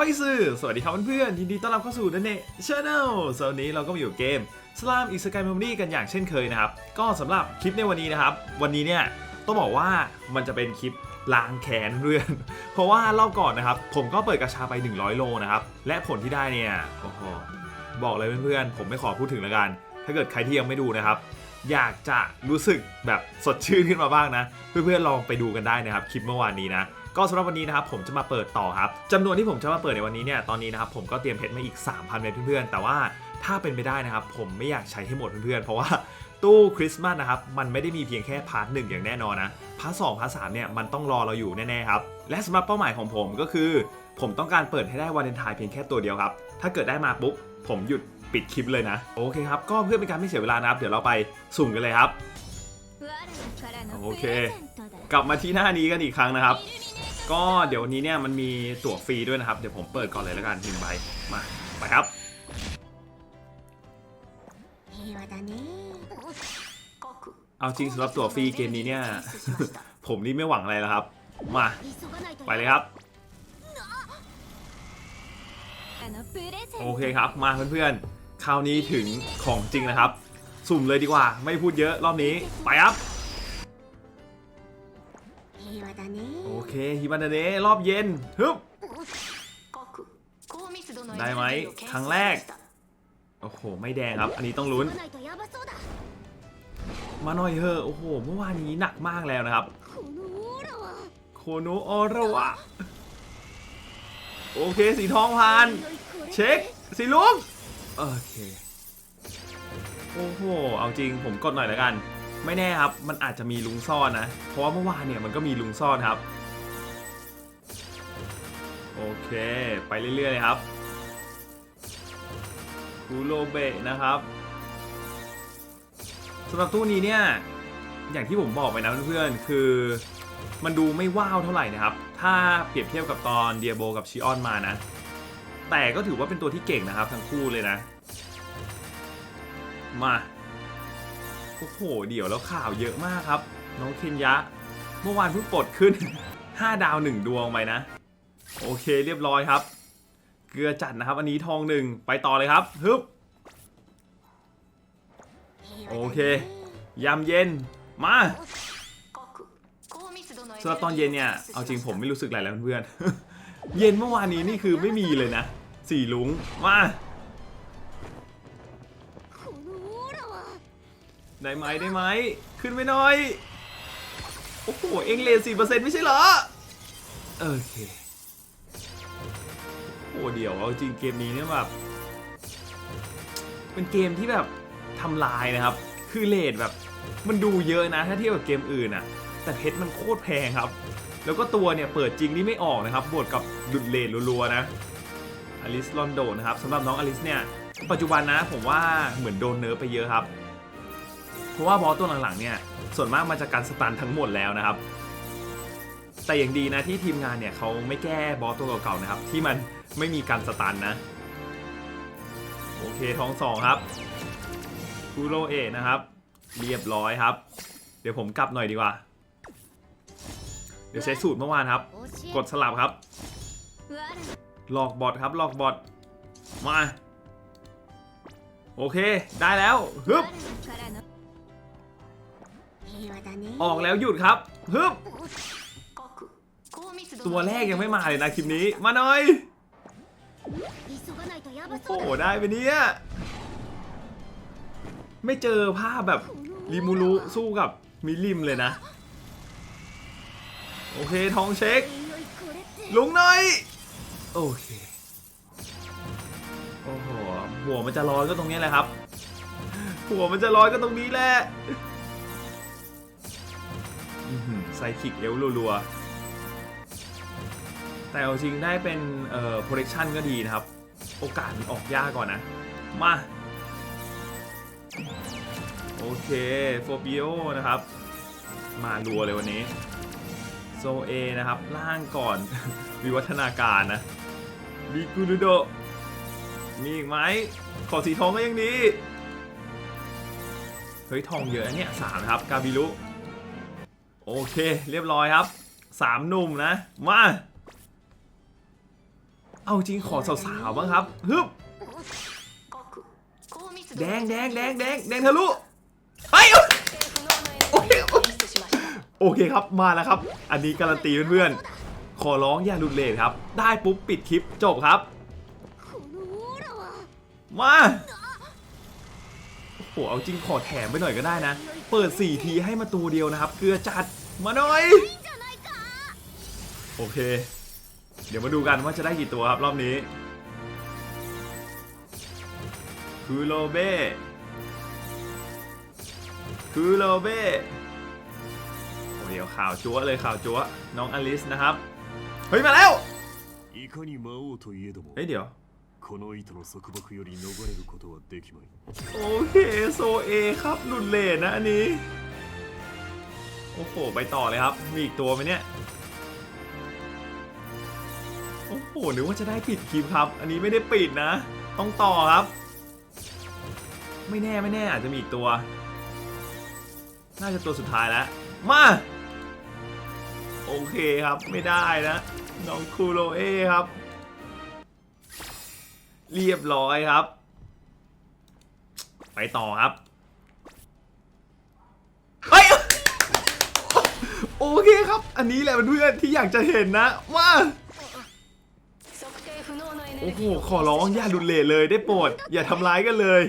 อ้อยซื่อสวัสดีครับเพื่อนๆยินดีต้อนรับเข้าสู่นันเน่ชาแนลสวันนี้เราก็มาอยู่เกมสลามอีสกายเมมมรี่กันอย่างเช่นเคยนะครับ ก็สำหรับคลิปในวันนี้นะครับ วันนี้เนี่ยต้องบอกว่ามันจะเป็นคลิปล้างแค้นเพื่อน เพราะว่ารอบก่อนนะครับ ผมก็เปิดกระชาไป 100 โลนะครับ และผลที่ได้เนี่ยโอ้โหบอกเลยเพื่อนๆ ผมไม่ขอพูดถึงแล้วกัน ถ้าเกิดใครที่ยังไม่ดูนะครับ อยากจะรู้สึกแบบสดชื่นขึ้นมาบ้างนะ เพื่อนๆลองไปดูกันได้นะครับคลิปเมื่อวานนี้นะ ก็สำหรับวันนี้นะครับผมจะมาเปิดต่อครับจำนวนที่ผมจะมาเปิดในวันนี้เนี่ยตอนนี้นะครับผมก็เตรียมเพชรมาอีก 3,000เม็ดเพื่อนๆ แต่ว่าถ้าเป็นไปได้นะครับผมไม่อยากใช้ให้หมดเพื่อนๆ เพราะว่าตู้คริสต์มาสนะครับมันไม่ได้มีเพียงแค่พาร์ทหนึ่งอย่างแน่นอนนะพาร์ทสองพาร์ทสามเนี่ยมันต้องรอเราอยู่แน่ๆครับและสำหรับเป้าหมายของผมก็คือ ผมต้องการเปิดให้ได้วาเลนไทน์เพียงแค่ตัวเดียวครับถ้าเกิดได้มาปุ๊บผมหยุดปิดคลิปเลยนะโอเคครับก็เพื่อเป็นการไม่เสียเวลานะครับ เดี๋ยวเราไปสุ่มกันเลยครับโอเค กลับมาที่หน้านี้กันอีกครั้งนะครับ ก็เดี๋ยววันนี้เนี่ยมันมีตั๋วฟรีด้วยนะครับ เดี๋ยวผมเปิดก่อนเลยแล้วกันหนึ่งใบมาไปครับเอาจริงสำหรับตั๋วฟรีเกมนี้เนี่ย ผมนี่ไม่หวังอะไรแล้วครับ มาไปเลยครับโอเคครับ มาเพื่อนๆ คราวนี้ถึงของจริงนะครับ สุ่มเลยดีกว่า ไม่พูดเยอะรอบนี้ ไปครับโอ เคฮิบันเดะรอบเย็นฮึบได้ไหมครั้งแรก โอ้โห ไม่แดงครับ อันนี้ต้องลุ้น มาหน่อยเถอะโอ้โห เมื่อวานนี้หนักมากแล้วนะครับ โคโนออระวะ โอเค สีทองผ่าน เช็ค สีลุงโอเค โอ้โห เอาจริงผมกดหน่อยแล้วกัน ไม่แน่ครับ มันอาจจะมีลุงซ่อนนะ เพราะว่าเมื่อวานเนี่ยมันก็มีลุงซ่อนครับ โอเค ไปเรื่อยๆเลยครับคูโรเบะนะครับสำหรับตู้นี้เนี่ยอย่างที่ผมบอกไปนะเพื่อนๆคือ มันดูไม่ว้าวเท่าไหร่นะครับ ถ้าเปรียบเทียบกับตอนเดียโบกับชิออนมานะ แต่ก็ถือว่าเป็นตัวที่เก่งนะครับทั้งคู่เลยนะ มาโอ้โห เดี๋ยวแล้วข่าวเยอะมากครับ น้องเคนยะ เมื่อวานเพิ่งปลดขึ้น 5 ดาว 1 ดวงไปนะ โอเคเรียบร้อยครับ เกลือจัดนะครับ อันนี้ทองหนึ่งไปต่อเลยครับฮึบโอเคยามเย็นมาสำหรับตอนเย็นเนี่ยเอาจริงผมไม่รู้สึกอะไรแล้วเพื่อนเย็นเมื่อวานนี้นี่คือไม่มีเลยนะสี่ลุงมาได้ไหมได้ไหมขึ้นไปหน่อย โอ้โห เอ็งเลนสี่เปอร์เซ็นต์ไม่ใช่เหรอ โอเค อ้เดี๋ยวเอาจริงเกมนี้เนี่ยแบบเป็นเกมที่แบบทำลายนะครับ คือเลทแบบมันดูเยอะนะถ้าเทียบกับเกมอื่นอะแต่เพชรมันโคตรแพงครับ แล้วก็ตัวเนี่ยเปิดจริงนี่ไม่ออกนะครับบวกกับดุดเลทรัวๆนะอลิสลอนโดนะครับสำหรับน้องอลิสเนี่ยปัจจุบันนะผมว่าเหมือนโดนเนิร์ฟไปเยอะครับ เพราะว่าบอสตัวหลังๆเนี่ยส่วนมากมาจากการสตันทั้งหมดแล้วนะครับ แต่อย่างดีนะที่ทีมงานเนี่ยเขาไม่แก้บอสตัวเก่าๆนะครับ ที่มัน ไม่มีการสตันนะ โอเคท้องสองครับคูโรเอะนะครับ เรียบร้อยครับ เดี๋ยวผมกลับหน่อยดีกว่า เดี๋ยวใช้สูตรเมื่อวานครับ กดสลับครับ หลอกบอทครับหลอกบอทมา โอเคได้แล้วฮึบออกแล้วหยุดครับฮึบตัวแรกยังไม่มาเลยนะคลิปนี้ มาหน่อย โอ้โหได้ไปเนี่ยไม่เจอภาพแบบริมูรุสู้กับมิลิมเลยนะ โอเคทองเช็ค ลุงหน่อย โอเค โอ้โหหัวมันจะลอยก็ตรงนี้แหละครับ หัวมันจะลอยก็ตรงนี้แหละอื้อหือไซคิกเอลรัวๆ แต่เอาจริงได้เป็นเอ่อ protection ก็ดีนะครับ โอกาสมันออกยากก่อนนะ มา โอเคโฟบิโอนะครับ มารัวเลยวันนี้โซเอนะครับ ล่างก่อน วิวัฒนาการนะบิกุรุโดมีอีกไหมขอสีทองก็ยังดี เฮ้ย ทองเยอะเนี่ยสามครับ กาบิลุ โอเค เรียบร้อยครับสามหนุ่มนะ มา เอาจริงขอสาวๆบ้างครับฮึบแดงแดงแดงแดงแดงทะลุไปโอเคครับมาแล้วครับ อันนี้การันตีเพื่อนๆขอร้องอย่าลุดเลทครับ ได้ปุ๊บปิดคลิปจบครับ มาโอ้หเอาจริงขอแถมไปหน่อยก็ได้นะ เปิด 4 ทีให้มาตัวเดียวนะครับ เกลือจัดมาหน่อย โอเค เดี๋ยวมาดูกันว่าจะได้กี่ตัวครับรอบนี้ คือโลเบ้คือโลเบ้โอ้เดี๋ยวข่าวจั๊วเลยข่าวจั๊วน้องอลิสนะครับ เฮ้ย มาแล้ว いかに魔王といえども เฮ้ย เดี๋ยว この糸の束縛より逃れることはできまい โอเค โซเอครับหลุดเลนนะอันนี้ โอ้โห ไปต่อเลยครับ มีอีกตัวไหมเนี่ย อ้หรือว่าจะได้ปิดคลิปครับ อันนี้ไม่ได้ปิดนะ ต้องต่อครับ ไม่แน่ไม่แน่อาจจะมีอีกตัว น่าจะตัวสุดท้ายแล้ว มา โอเคครับไม่ได้นะ น้องคูโรเอครับ เรียบร้อยครับ ไปต่อครับเฮ้โอเคครับ อันนี้แหละเพื่อนที่อยากจะเห็นนะมา โอ้ ル โห ギーを ขอร้องอย่าดุเลทเลยได้โปรด อย่าทำร้ายกันเลย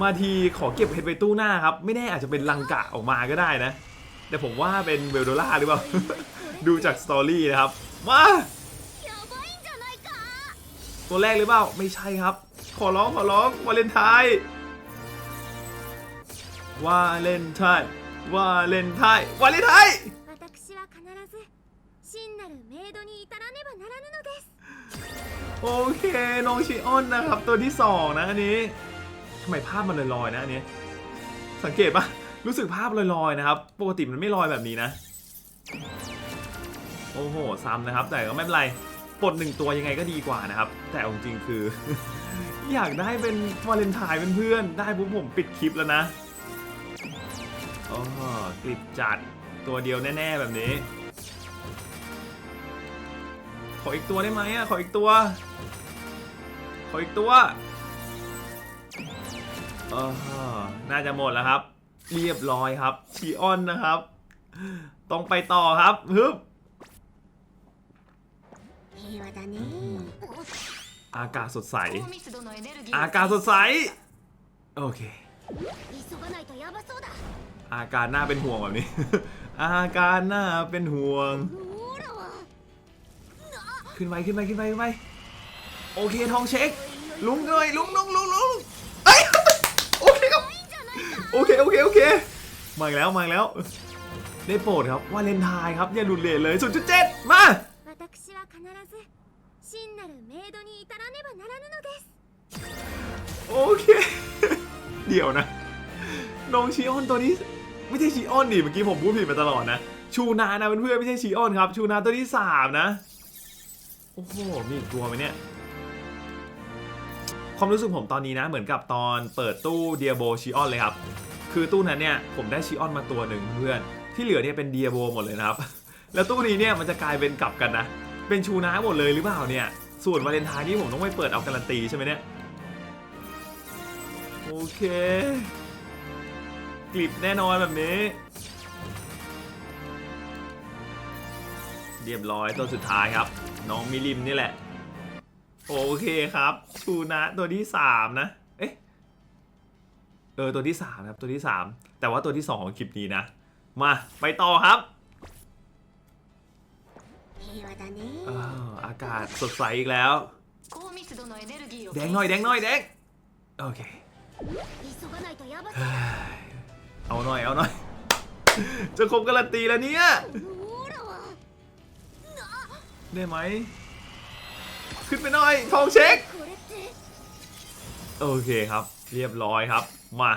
มาทีขอเก็บเพชรไปตู้หน้าครับ ไม่แน่อาจจะเป็นลังกะออกมาก็ได้นะ แต่ผมว่าเป็นเวลโดล่าหรือเปล่า ดูจากสตอรี่นะครับ มา やばいんじゃないか ตัวแรกหรือเปล่า ไม่ใช่ครับ ขอร้องขอร้องวาเลนไทน์วาเลนไทน์วาเลนไทน์วาเลนไทน์ 私は必ず真なるメイドに至らねばならぬのです โอเคน้องชิออนนะครับตัวที่สองนะอันนี้ทำไมภาพมันลอยๆนะอันนี้ สังเกตปะรู้สึกภาพลอยๆนะครับ ปกติมันไม่ลอยแบบนี้นะ โอ้โหซ้ำนะครับ แต่ก็ไม่เป็นไรปลดหนึ่งตัวยังไงก็ดีกว่านะครับ แต่เอาจริงๆคือ อยากได้เป็นวาเลนไทน์เป็นเพื่อนได้ปุ๊บผมปิดคลิปแล้วนะโอ้โหกลิบจัดตัวเดียวแน่ ๆ แบบนี้ ขออีกตัวได้ไหมอะ ขออีกตัว ขออีกตัวเออน่าจะหมดแล้วครับ เรียบร้อยครับชีออนนะครับ ต้องไปต่อครับฮึบอากาศสดใส อากาศสดใส โอเค อาการหน้าเป็นห่วงแบบนี้ อาการหน้าเป็นห่วง ขึ้นไปขึ้นไปขึ้นไปขึ้นไปโอเคทองเช็คลุงเลยลุงลุงลุงลุงไอ้โอเคครับโอเคโอเคโอเคมาแล้วมาแล้ว ได้โปรดครับว่าเลนทายครับอย่าหลุดเลนเลยศูนย์จุดเจ็ดมาโอเค เดี๋ยวนะน้องชีออนตัวนี้ไม่ใช่ชีออนดิเมื่อกี้ผมพูดผิดไปตลอดนะ ชูนานะเพื่อนๆไม่ใช่ชีออนครับ ชูนาตัวที่สามนะ โอ้โห มีอีกตัวไหมเนี่ย ความรู้สึกผมตอนนี้นะ เหมือนกับตอนเปิดตู้เดียโบชีออนเลยครับ คือตู้นั้นเนี่ย ผมได้ชีออนมาตัวหนึ่งเพื่อน ที่เหลือเนี่ยเป็นเดียโบหมดเลยนะครับ แล้วตู้นี้เนี่ยมันจะกลายเป็นกลับกันนะ เป็นชูน้าหมดเลยหรือเปล่าเนี่ย ส่วนวาเลนไทน์นี่ผมต้องไปเปิดเอาการันตีใช่ไหมเนี่ย โอเค กลิบแน่นอนแบบนี้ เรียบร้อยตัวสุดท้ายครับ น้องมิลิมนี่แหละ โอเคครับ ชูนะตัวที่สามนะ เอ๊ะเออตัวที่สามครับตัวที่สามแต่ว่าตัวที่สองของคลิปนี้นะ มาไปต่อครับอากาศสดใสอีกแล้วแดงหน่อยแดงหน่อยแดงโอเคเอาหน่อยเอาหน่อยจะครบการันตีแล้วเนี่ย ได้ไหม ขึ้นไปหน่อยทองเช็ค โอเคครับ เรียบร้อยครับ มา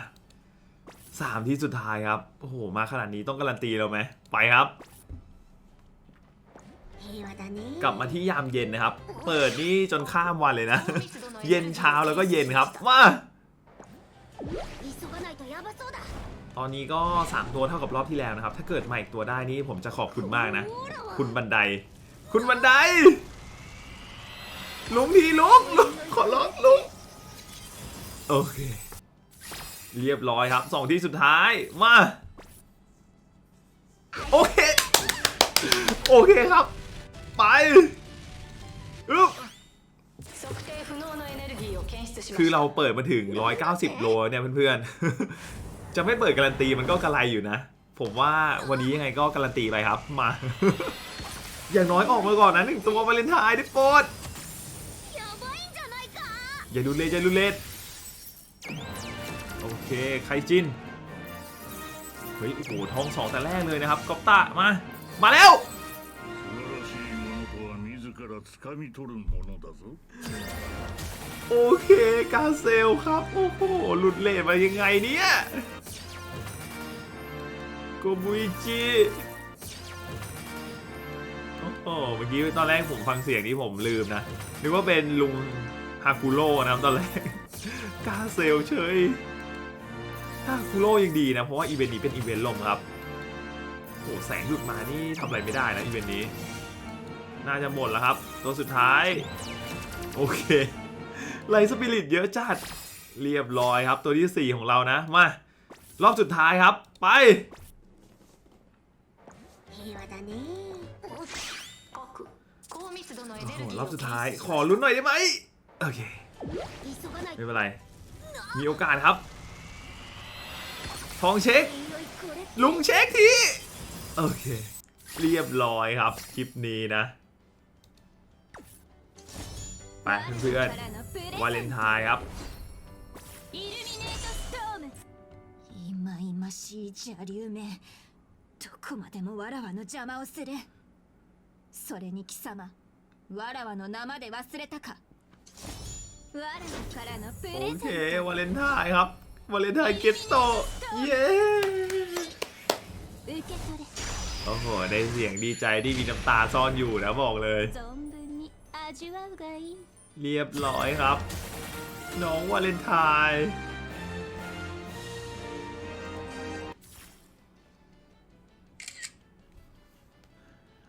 สามที่สุดท้ายครับ โอ้โห มาขนาดนี้ต้องการันตีเราไหม ไปครับ กลับมาที่ยามเย็นนะครับ เปิดนี่จนข้ามวันเลยนะ เย็นเช้าแล้วก็เย็นครับ มา ตอนนี้ก็ 3 ตัวเท่ากับรอบที่แล้วนะครับ ถ้าเกิดใหม่อีกตัวได้นี่ผมจะขอบคุณมากนะ คุณบันได คุณบันไดลุงพีลุกลุกขอร้องลุกโอเค เรียบร้อยครับสองที่สุดท้าย มา โอเค โอเคครับ ไปคือเราเปิดมาถึง 190 โลเนี่ยเพื่อนๆ จะไม่เปิดการันตีมันก็กระไรอยู่นะ ผมว่าวันนี้ยังไงก็การันตีไปครับ มา อย่างน้อยออกมาก่อนนะหนึ่งตัววาเลนไทน์ได้โปรดอย่าดูเลดอย่าดูเลดโอเคไคจินเฮ้ยโอ้โหทองสองแต่แรกเลยนะครับกอปตะมา มาแล้วโอเคกาเซลครับโอ้โหหลุดเลดมายังไงเนี่ยโกบุยจิ โอ้โหเมื่อกี้ตอนแรกผมฟังเสียงนี้ผมลืมนะ นึกว่าเป็นลุงฮาคุโร่นะครับตอนแรกกาเซลเฉยฮาคุโร่ยังดีนะ เพราะว่าอีเวนต์นี้เป็นอีเวนต์ลมครับโอ้โหแสงหลุดมานี่ทำอะไรไม่ได้นะอีเวนต์นี้ น่าจะหมดแล้วครับ ตัวสุดท้าย โอเคไลสปิริตเยอะจัดเรียบร้อยครับ ตัวที่ 4 ของเรานะ มารอบสุดท้ายครับ ไป รอบสุดท้ายขอลุ้นหน่อยได้ไหมโอเคไม่เป็นไร มีโอกาสครับ ทองเช็ค ลุงเช็คทีโอเค เรียบร้อยครับ คลิปนี้นะ ไปเพื่อนๆวาเลนไทน์ครับいましい邪竜めどこまでもわらわの邪魔をするそれに貴様わらわの名まで忘れたかわらわからのプ โอ レ เค ゼン วาเลนไทน์ครับ วาเลนไทน์เกตโต เย้ ト受け取れ โอ้โห ได้เสียงดีใจที่มีน้ำตาซ่อนอยู่นะบอกเลย 存分に味わうがいい เรียบร้อยครับ น้องวาเลนไทน์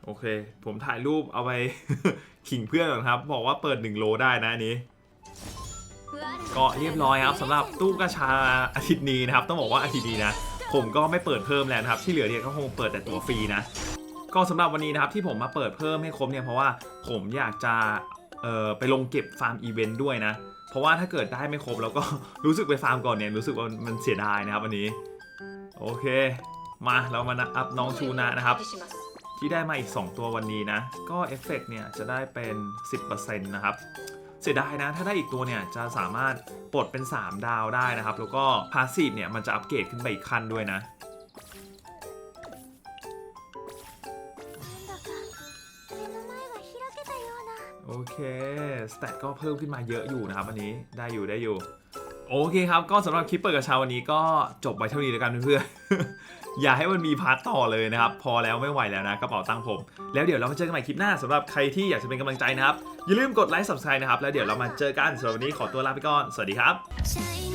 โอเค ผมถ่ายรูปเอาไป ขิงเพื่อนก่อนครับ บอกว่าเปิด 1 โลได้นะอันนี้ ก็เรียบร้อยครับสำหรับตู้กระชาอาทิตย์นี้นะครับ ต้องบอกว่าอาทิตย์นี้นะ ผมก็ไม่เปิดเพิ่มแล้วครับ ที่เหลือเนี่ยก็คงเปิดแต่ตัวฟรีนะ ก็สำหรับวันนี้นะครับที่ผมมาเปิดเพิ่มให้ครบเนี่ยเพราะว่าผมอยากจะไปลงเก็บฟาร์มอีเวนต์ด้วยนะ เพราะว่าถ้าเกิดได้ไม่ครบแล้วก็รู้สึกไปฟาร์มก่อนเนี่ยรู้สึกว่ามันเสียดายนะครับวันนี้ โอเค มาเรามาอัพน้องชูนานะครับ ที่ได้มาอีก 2 ตัววันนี้นะ ก็เอฟเฟกเนี่ยจะได้เป็น 10%นะครับเสียดายนะ ถ้าได้อีกตัวเนี่ยจะสามารถปลดเป็น 3 ดาวได้นะครับ แล้วก็พาสซีฟเนี่ยมันจะอัปเกรดขึ้นไปอีกขั้นด้วยนะ โอเค สแตทก็เพิ่มขึ้นมาเยอะอยู่นะครับอันนี้ได้อยู่ได้อยู่ โอเคครับ ก็สำหรับคลิปเปิดกระชาวันนี้ก็จบไว้เท่านี้แล้วกันเพื่อน อย่าให้มันมีพาร์ทต่อเลยนะครับ พอแล้วไม่ไหวแล้วนะกระเป๋าตังค์ผม แล้วเดี๋ยวเรามาเจอกันใหม่คลิปหน้าสำหรับใครที่อยากจะเป็นกำลังใจนะครับ อย่าลืมกดไลค์ subscribe นะครับ แล้วเดี๋ยวเรามาเจอกันสำหรับวันนี้ขอตัวลาไปก่อน สวัสดีครับ